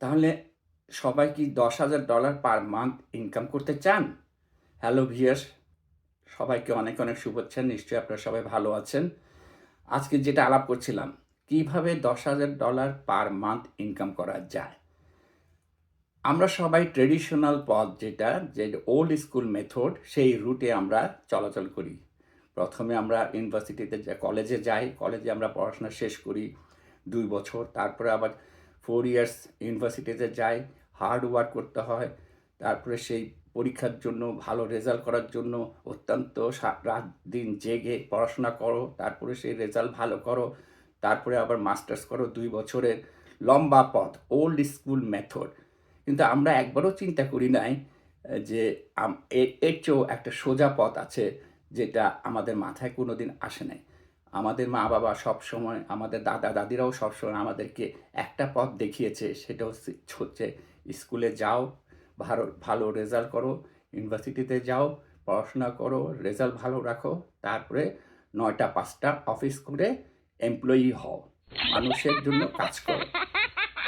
তাহলে সবাই কি দশ হাজার ডলার পার মান্থ ইনকাম করতে চান? হ্যালো ভিয়ার্স সবাইকে অনেক অনেক শুভেচ্ছা, নিশ্চয়ই আপনারা সবাই ভালো আছেন। আজকে যেটা আলাপ করছিলাম, কীভাবে দশ হাজার ডলার পার মান্থ ইনকাম করা যায়? আমরা সবাই ট্রেডিশনাল পথ যেটা, যে ওল্ড স্কুল মেথড সেই রুটে আমরা চলাচল করি। প্রথমে আমরা ইউনিভার্সিটিতে কলেজে যাই কলেজে আমরা পড়াশোনা শেষ করি, দুই বছর, তারপরে আবার ফোর ইয়ার্স ইউনিভার্সিটিতে যাই হার্ড ওয়ার্ক করতে হয়, তারপরে সেই পরীক্ষার জন্য, ভালো রেজাল্ট করার জন্য অত্যন্ত রাত দিন জেগে পড়াশোনা করো, তারপরে সেই রেজাল্ট ভালো করো, তারপরে আবার মাস্টার্স করো দুই বছরের লম্বা পথ ওল্ড স্কুল মেথড কিন্তু আমরা একবারও চিন্তা করি নাই যে এর চেয়েও একটা সোজা পথ আছে, যেটা আমাদের মাথায় কোনো দিন আসে নাই। আমাদের মা বাবা সব সময় আমাদের দাদা দাদিরাও সবসময় আমাদেরকে একটা পথ দেখিয়েছে, সেটা হচ্ছে হচ্ছে স্কুলে যাও, ভালো ভালো রেজাল্ট করো ইউনিভার্সিটিতে যাও, পড়াশোনা করো রেজাল্ট ভালো রাখো, তারপরে নয়টা, পাঁচটা অফিস করে এমপ্লয়ি হও। মানুষের জন্য কাজ করো।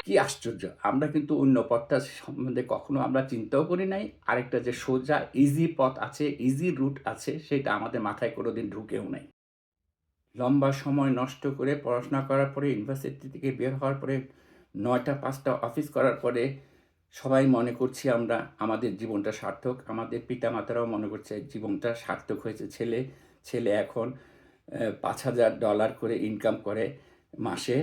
কি আশ্চর্য! আমরা কিন্তু অন্য পথটা সম্বন্ধে কখনো আমরা চিন্তাও করি নাই। আরেকটা যে সোজা ইজি পথ আছে ইজি রুট আছে, সেটা আমাদের মাথায় কোনোদিন ঢুকেও নাই। লম্বা সময় নষ্ট করে পড়াশোনা করার পরে, ইউনিভার্সিটি থেকে বের হওয়ার পরে, নয়টা, পাঁচটা অফিস করার পরে সবাই মনে করছি আমরা আমাদের জীবনটা সার্থক। আমাদের পিতামাতারাও মনে করছে জীবনটা সার্থক হয়েছে। ছেলে ছেলে এখন পাঁচ হাজার ডলার করে ইনকাম করে মাসে।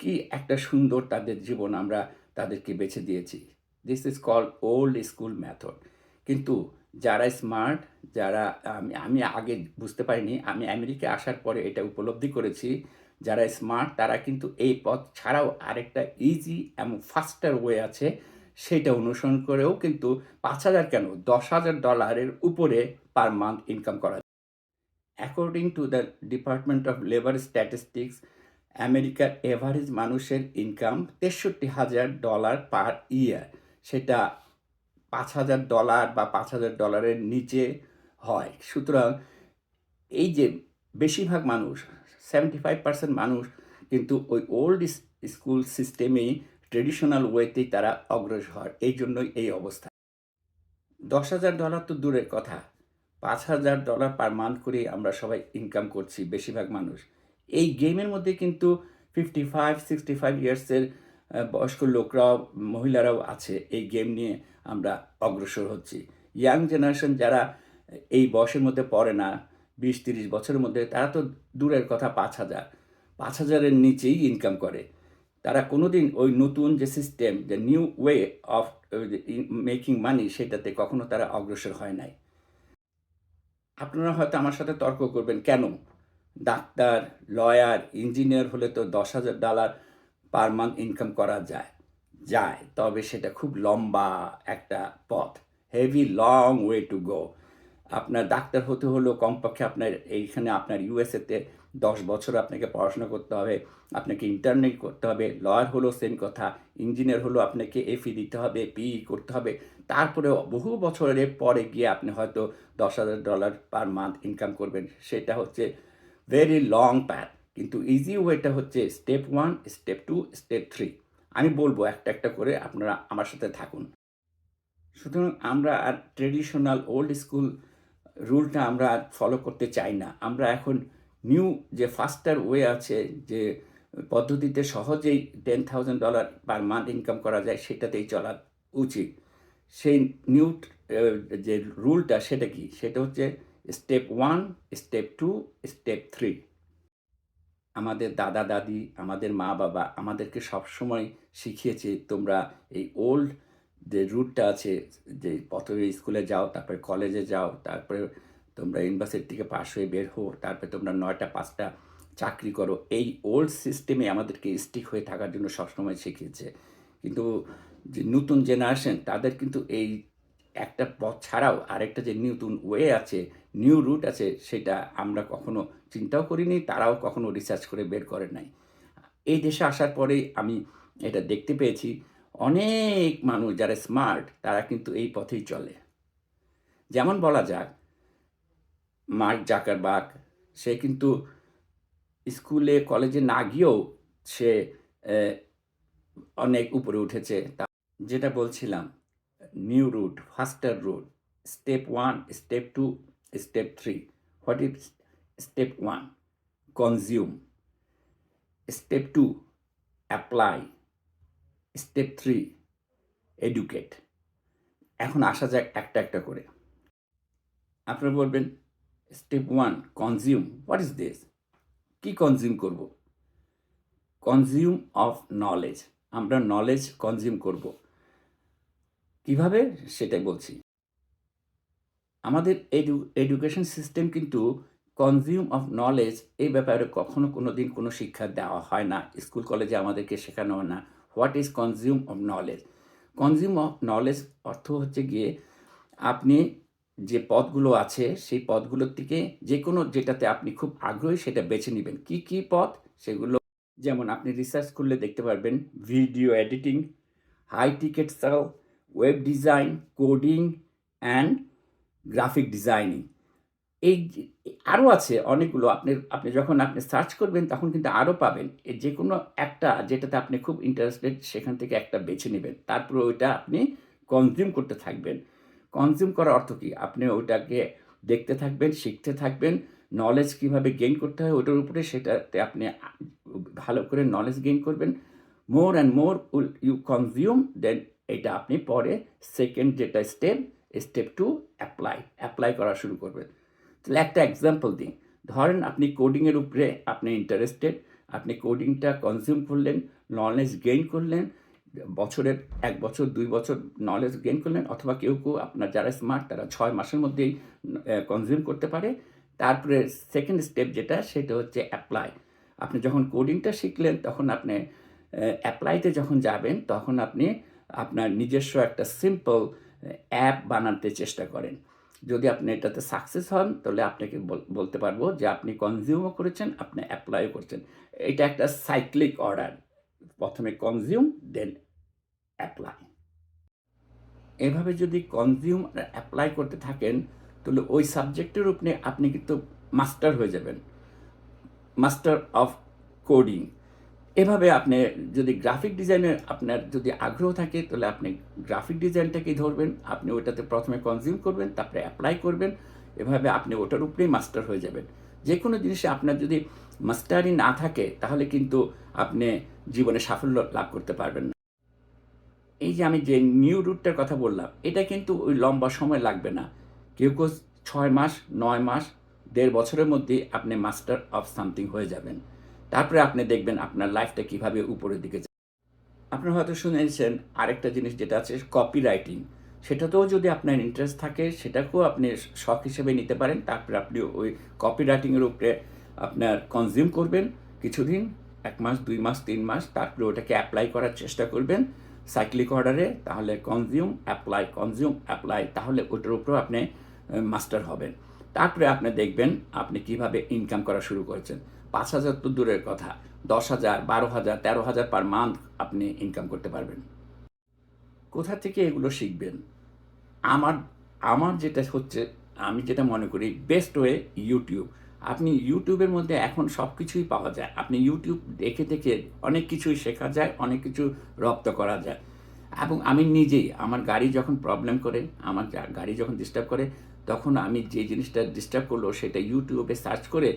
কি একটা সুন্দর তাদের জীবন আমরা তাদেরকে বেছে দিয়েছি। This is call old school method কিন্তু যারা স্মার্ট, যারা, আমি আগে বুঝতে পারিনি, আমি আমেরিকা আসার পরে এটা উপলব্ধি করেছি, যারা স্মার্ট তারা কিন্তু এই পথ ছাড়াও আরেকটা ইজি এবং ফাস্টার ওয়ে আছে, সেটা অনুসরণ করেও কিন্তু পাঁচ হাজার কেন? দশ হাজার ডলারের উপরে পার মান্থ ইনকাম করা যায়। According to the department of labour statistics আমেরিকার এভারেজ মানুষের ইনকাম তেষট্টি হাজার ডলার পার ইয়ার সেটা পাঁচ হাজার ডলার বা পাঁচ হাজার ডলারের নিচে হয়। সুতরাং এই যে বেশিরভাগ মানুষ সেভেন্টি ফাইভ পার্সেন্ট মানুষ কিন্তু ওই ওল্ড স্কুল সিস্টেমেই ট্রেডিশনাল ওয়েতেই তারা অগ্রসর হয়। এই জন্যই এই অবস্থা। দশ হাজার ডলার তো দূরের কথা। পাঁচ হাজার ডলার পার মান্থ করে আমরা সবাই ইনকাম করছি বেশিরভাগ মানুষ। এই গেমের মধ্যে কিন্তু ফিফটি ফাইভ সিক্সটি ফাইভ ইয়ার্সের বয়স্ক লোকরাও, মহিলারাও আছে এই গেম নিয়ে আমরা অগ্রসর হচ্ছি। ইয়াং জেনারেশন যারা এই বয়সের মধ্যে পড়ে না, বিশ তিরিশ বছরের মধ্যে, তারা তো দূরের কথা পাঁচ হাজার। পাঁচ হাজারের নিচেই ইনকাম করে। তারা কোনো দিন ওই নতুন যে সিস্টেম যে new way of making money সেটাতে কখনো তারা অগ্রসর হয় নাই। আপনারা হয়তো আমার সাথে তর্ক করবেন, কেন? ডাক্তার লয়ার ইঞ্জিনিয়ার হলে তো দশ হাজার ডলার পার মান্থ ইনকাম করা যায় যায়। তবে সেটা খুব লম্বা একটা পথ। Heavy long way to go আপনার ডাক্তার হতে হলেও কমপক্ষে আপনার এইখানে আপনার ইউএসএতে দশ বছর আপনাকে পড়াশোনা করতে হবে, আপনাকে ইন্টারনেট করতে হবে লয়ার হলো সেম কথা ইঞ্জিনিয়ার হলো আপনাকে এফি দিতে হবে পিই করতে হবে। তারপরে বহু বছরের পরে গিয়ে আপনি হয়তো দশ হাজার ডলার পার মান্থ ইনকাম করবেন। সেটা হচ্ছে ভেরি লং প্যাথ কিন্তু ইজি ওয়েটা হচ্ছে step one step two step three আমি বলব একটা একটা করে আপনারা আমার সাথে থাকুন। সুতরাং আমরা আর ট্রেডিশনাল ওল্ড স্কুল রুলটা আমরা আর ফলো করতে চাই না। আমরা এখন নিউ যে ফাস্টার ওয়ে আছে, যে পদ্ধতিতে সহজেই ten thousand dollar per month income করা যায়, সেটাতেই চলা উচিত। সেই নিউ যে রুলটা সেটা কি? সেটা হচ্ছে step one step two step three আমাদের দাদা, দাদি, আমাদের মা, বাবা আমাদেরকে সবসময় শিখিয়েছে তোমরা এই ওল্ড যে রুটটা আছে, যে প্রথমে স্কুলে যাও, তারপরে কলেজে যাও, তারপরে তোমরা ইউনিভার্সিটি থেকে পাশ হয়ে বের হো তারপরে তোমরা নয়টা, পাঁচটা চাকরি করো। এই ওল্ড সিস্টেমে আমাদেরকে স্টিক হয়ে থাকার জন্য সবসময় শিখিয়েছে। কিন্তু যে নতুন জেনারেশন তাদের কিন্তু এই একটা পথ ছাড়াও আরেকটা যে নতুন ওয়ে আছে নিউ রুট আছে, সেটা আমরা কখনো চিন্তাও করিনি, তারাও কখনো রিসার্চ করে বের করে নাই। এই দেশে আসার পরেই আমি এটা দেখতে পেয়েছি, অনেক মানুষ যারা স্মার্ট তারা কিন্তু এই পথেই চলে। যেমন বলা যাক, মার্ক জাকারবার্গ, সে কিন্তু স্কুলে, কলেজে না গিয়েও সে অনেক উপরে উঠেছে। তা যেটা বলছিলাম new route faster route step one step two step three what is step one consume step two apply step three educate এখন আসা যাক একটা একটা করে। আপনারা বলবেন step one consume what is this কি কনজিউম করব? কনজিউম অফ নলেজ আমরা নলেজ কনজিউম করব। কীভাবে? সেটাই বলছি। আমাদের এডু এডুকেশন সিস্টেম কিন্তু কনজিউম অফ নলেজ এই ব্যাপারে কখনো কোনো দিন কোনো শিক্ষা দেওয়া হয় না। স্কুল, কলেজে আমাদেরকে শেখানো হয় না। What is consume of knowledge consume of knowledge অর্থ হচ্ছে গিয়ে আপনি যে পদগুলো আছে, সেই পদগুলোর থেকে যে কোনো যেটাতে আপনি খুব আগ্রহী সেটা বেছে নেবেন। কি কি পদ? সেগুলো যেমন আপনি রিসার্চ করলে দেখতে পারবেন। Video editing high ticket sale web design coding and graphic designing এই আরও আছে অনেকগুলো, আপনি আপনি যখন আপনি সার্চ করবেন, তখন কিন্তু আরও পাবেন। যে কোনো একটা যেটাতে আপনি খুব ইন্টারেস্টেড সেখান থেকে একটা বেছে নেবেন। তারপরে ওইটা আপনি কনজিউম করতে থাকবেন। কনজিউম করার অর্থ কী? আপনি ওইটাকে দেখতে থাকবেন, শিখতে থাকবেন। নলেজ কীভাবে গেইন করতে হয়, ওটার উপরে সেটাতে আপনি ভালো করে নলেজ গেইন করবেন। More and more will you consume then এটা আপনি পরে সেকেন্ড যেটা step step two apply apply করা শুরু করবেন। তাহলে একটা এক্সাম্পল দিই। ধরেন আপনি কোডিংয়ের উপরে আপনি ইন্টারেস্টেড আপনি কোডিংটা কনজিউম করলেন নলেজ গেইন করলেন, বছরের এক বছর, দুই বছর নলেজ গেইন করলেন, অথবা কেউ কেউ আপনার যারা স্মার্ট তারা ছয় মাসের মধ্যেই কনজিউম করতে পারে। তারপরে সেকেন্ড স্টেপ যেটা, সেটা হচ্ছে অ্যাপ্লাই আপনি যখন কোডিংটা শিখলেন, তখন আপনি অ্যাপ্লাইতে যখন যাবেন, তখন আপনি আপনার নিজস্ব একটা সিম্পল অ্যাপ বানাতে চেষ্টা করেন। যদি আপনি এটাতে সাকসেস হন, তাহলে আপনাকে বল- বলতে পারব যে আপনি কনজিউমও করেছেন, আপনি অ্যাপ্লাইও করছেন। এটা একটা সাইক্লিক অর্ডার প্রথমে কনজিউম দেন অ্যাপ্লাই এভাবে যদি কনজিউম অ্যাপ্লাই করতে থাকেন, তাহলে ওই সাবজেক্টের উপরে আপনি কিন্তু মাস্টার হয়ে যাবেন। মাস্টার অফ কোডিং এভাবে আপনি যদি গ্রাফিক ডিজাইনে আপনার যদি আগ্রহ থাকে, তাহলে আপনি গ্রাফিক ডিজাইনটাকেই ধরবেন, আপনি ওটাতে প্রথমে কনজিউম করবেন, তারপরে অ্যাপ্লাই করবেন, এভাবে আপনি ওটার উপরেই মাস্টার হয়ে যাবেন। যে কোনো জিনিসে আপনার যদি মাস্টারই না থাকে, তাহলে কিন্তু আপনি জীবনে সাফল্য লাভ করতে পারবেন না। এই যে আমি যে নিউ রুটটার কথা বললাম, এটা কিন্তু ওই লম্বা সময় লাগবে না। কেউ কেউ ছয় মাস, নয় মাস, দেড় বছরের মধ্যে আপনি মাস্টার অফ সামথিং হয়ে যাবেন। তারপরে আপনি দেখবেন আপনার লাইফটা কীভাবে উপরের দিকে যায়। আপনারা হয়তো শুনেছেন আরেকটা জিনিস যেটা আছে কপি রাইটিং সেটাতেও যদি আপনার ইন্টারেস্ট থাকে, সেটাকেও আপনি শখ হিসেবে নিতে পারেন। তারপরে আপনি ওই কপি রাইটিংয়ের উপরে আপনার কনজিউম করবেন। কিছুদিন, এক মাস, দুই মাস, তিন মাস, তারপরে ওটাকে অ্যাপ্লাই করার চেষ্টা করবেন। সাইক্লিক অর্ডারে তাহলে কনজিউম অ্যাপ্লাই কনজিউম অ্যাপ্লাই তাহলে ওটার উপরেও আপনি মাস্টার হবেন। তারপরে আপনি দেখবেন আপনি কীভাবে ইনকাম করা শুরু করেছেন। পাঁচ হাজার তো দূরের কথা। দশ হাজার, বারো হাজার, তেরো হাজার পার মান্থ আপনি ইনকাম করতে পারবেন। কোথা থেকে এগুলো শিখবেন? আমার আমার যেটা হচ্ছে, আমি যেটা মনে করি বেস্ট ওয়ে ইউটিউব আপনি ইউটিউবের মধ্যে এখন সব কিছুই পাওয়া যায়। আপনি ইউটিউব দেখে দেখে অনেক কিছুই শেখা যায়, অনেক কিছু রপ্ত করা যায়। এবং আমি নিজেই, আমার গাড়ি যখন প্রবলেম করে, আমার গাড়ি যখন ডিস্টার্ব করে, তখন আমি যে জিনিসটা ডিস্টার্ব করল, সেটা ইউটিউবে সার্চ করে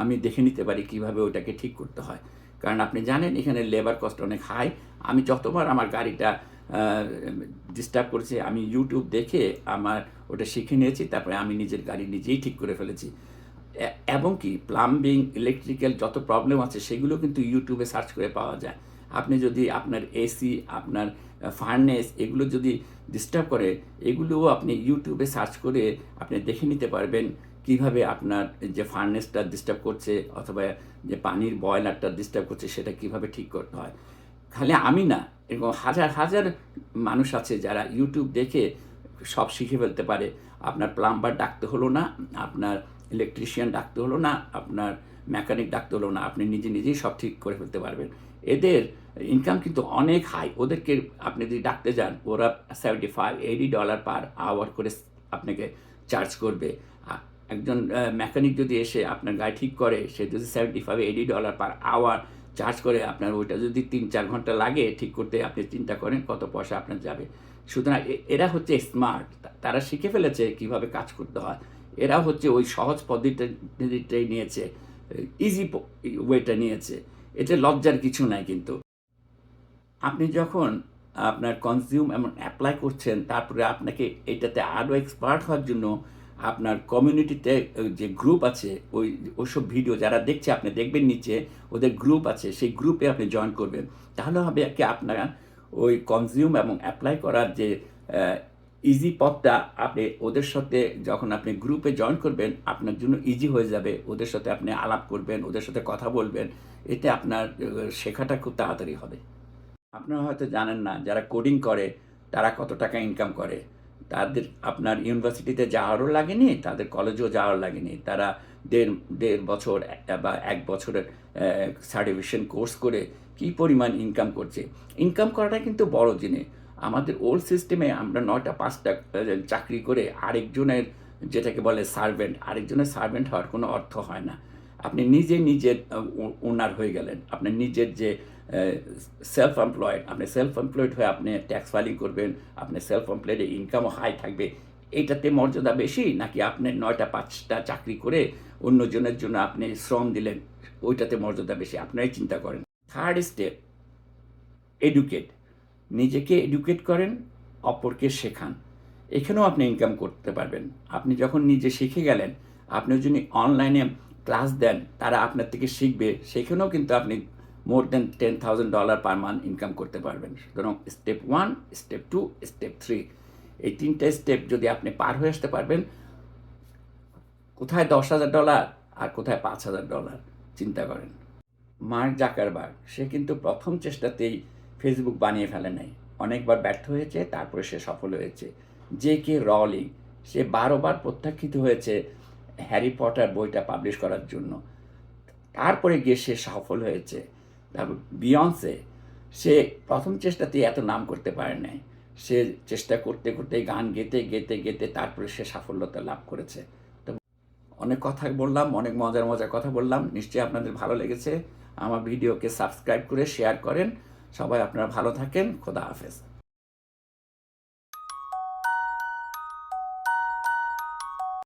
আমি দেখে নিতে পারি কীভাবে ওটাকে ঠিক করতে হয়। কারণ আপনি জানেন, এখানে লেবার কস্ট অনেক হাই আমি যতবার আমার গাড়িটা ডিস্টার্ব করেছে, আমি ইউটিউব দেখে আমার ওটা শিখে নিয়েছি, তারপরে আমি নিজের গাড়ি নিজেই ঠিক করে ফেলেছি। এবং কি প্লাম্বিং ইলেকট্রিক্যাল যত প্রবলেম আছে, সেগুলো কিন্তু ইউটিউবে সার্চ করে পাওয়া যায়। আপনি যদি আপনার এসি আপনার ফার্নেস এগুলো যদি ডিস্টার্ব করে, এগুলোও আপনি ইউটিউবে সার্চ করে আপনি দেখে নিতে পারবেন। কীভাবে আপনার যে ফার্নেসটা ডিস্টার্ব করছে অথবা যে পানির বয়লারটা ডিস্টার্ব করছে সেটা কীভাবে ঠিক করতে হয়? খালি আমি না, এরকম হাজার হাজার মানুষ আছে যারা ইউটিউব দেখে সব শিখে ফেলতে পারে। আপনার প্লাম্বার ডাকতে হলো না, আপনার ইলেকট্রিশিয়ান ডাকতে হলো না, আপনার মেকানিক ডাকতে হলো না, আপনি নিজে নিজেই সব ঠিক করে ফেলতে পারবেন। এদের ইনকাম কিন্তু অনেক হাই ওদেরকে আপনি যদি ডাকতে যান, ওরা seventy five eighty dollar per hour করে আপনাকে চার্জ করবে। একজন মেকানিক যদি এসে আপনার গাড়ি ঠিক করে, সে যদি seventy five eighty dollar per hour charge করে, আপনার ওইটা যদি তিন চার ঘণ্টা লাগে ঠিক করতে, আপনি চিন্তা করেন কত পয়সা আপনার যাবে। সুতরাং এরা হচ্ছে স্মার্ট তারা শিখে ফেলেছে কীভাবে কাজ করতে হয়। এরা হচ্ছে ওই সহজ পদ্ধতিটাই নিয়েছে ইজি ওয়েটা নিয়েছে। এতে লজ্জার কিছু নাই কিন্তু। আপনি যখন আপনার কনজিউম এমন অ্যাপ্লাই করছেন, তারপরে আপনাকে এটাতে আরও এক্সপার্ট হওয়ার জন্য আপনার কমিউনিটিতে যে গ্রুপ আছে, ওই ওসব ভিডিও যারা দেখছে, আপনি দেখবেন নিচে, ওদের গ্রুপ আছে, সেই গ্রুপে আপনি জয়েন করবেন। তাহলে হবে কি, আপনার ওই কনজিউম এবং অ্যাপ্লাই করার যে ইজি পথটা, আপনি ওদের সাথে যখন আপনি গ্রুপে জয়েন করবেন, আপনার জন্য ইজি হয়ে যাবে। ওদের সাথে আপনি আলাপ করবেন, ওদের সাথে কথা বলবেন, এতে আপনার শেখাটা খুব তাড়াতাড়ি হবে। আপনারা হয়তো জানেন না, যারা কোডিং করে, তারা কত টাকা ইনকাম করে। তাদের আপনার ইউনিভার্সিটিতে যাওয়ারও লাগেনি, তাদের কলেজেও যাওয়ার লাগেনি। তারা দেড় দেড় বছর বা এক বছরের সার্টিফিকেশন কোর্স করে কি পরিমাণ ইনকাম করছে। ইনকাম করাটা কিন্তু বড় জিনিস। আমাদের ওল্ড সিস্টেমে আমরা নয়টা, পাঁচটা চাকরি করে আরেকজনের যেটাকে বলে সার্ভেন্ট আরেকজনের সার্ভেন্ট হওয়ার কোনো অর্থ হয় না। আপনি নিজে নিজের ওনার হয়ে গেলেন। আপনার নিজের যে সেলফ এমপ্লয়েড আপনি সেলফ এমপ্লয়েড হয়ে আপনি ট্যাক্স ফাইলিং করবেন, আপনি সেলফ এমপ্লয়েডের ইনকামও হাই থাকবে। এইটাতে মর্যাদা বেশি নাকি আপনি নয়টা, পাঁচটা চাকরি করে অন্যজনের জন্য আপনি শ্রম দিলেন? ওইটাতে মর্যাদা বেশি, আপনারাই চিন্তা করেন। থার্ড স্টেপ এডুকেট নিজেকে এডুকেট করেন, অপরকে শেখান। এখানেও আপনি ইনকাম করতে পারবেন। আপনি যখন নিজে শিখে গেলেন আপনি যদি অনলাইনে ক্লাস দেন, তারা আপনার থেকে শিখবে, সেখানেও কিন্তু আপনি more then ten thousand dollar per month income করতে পারবেন। সুতরাং step one step two step three এই তিনটে স্টেপ যদি আপনি পার হয়ে আসতে পারবেন, কোথায় দশ হাজার ডলার আর কোথায় পাঁচ হাজার ডলার চিন্তা করেন। মার্ক জাকারবার্গ, সে কিন্তু প্রথম চেষ্টাতেই ফেসবুক বানিয়ে ফেলে নাই। অনেকবার ব্যর্থ হয়েছে, তারপরে সে সফল হয়েছে। জে কে রলিং সে বারোবার প্রত্যাখ্যিত হয়েছে হ্যারি পটার বইটা পাবলিশ করার জন্য। তারপরে গিয়ে সে সফল হয়েছে। তারপর বিয়ন্সে সে প্রথম চেষ্টাতেই এত নাম করতে পারে নাই। সে চেষ্টা করতে করতে গান গেতে গেতে গেতে তারপরে সে সাফল্যতা লাভ করেছে। তো অনেক কথা বললাম, অনেক মজার মজার কথা বললাম। নিশ্চয়ই আপনাদের ভালো লেগেছে। আমার ভিডিওকে সাবস্ক্রাইব করে শেয়ার করেন। সবাই আপনারা ভালো থাকেন। খোদা হাফেজ।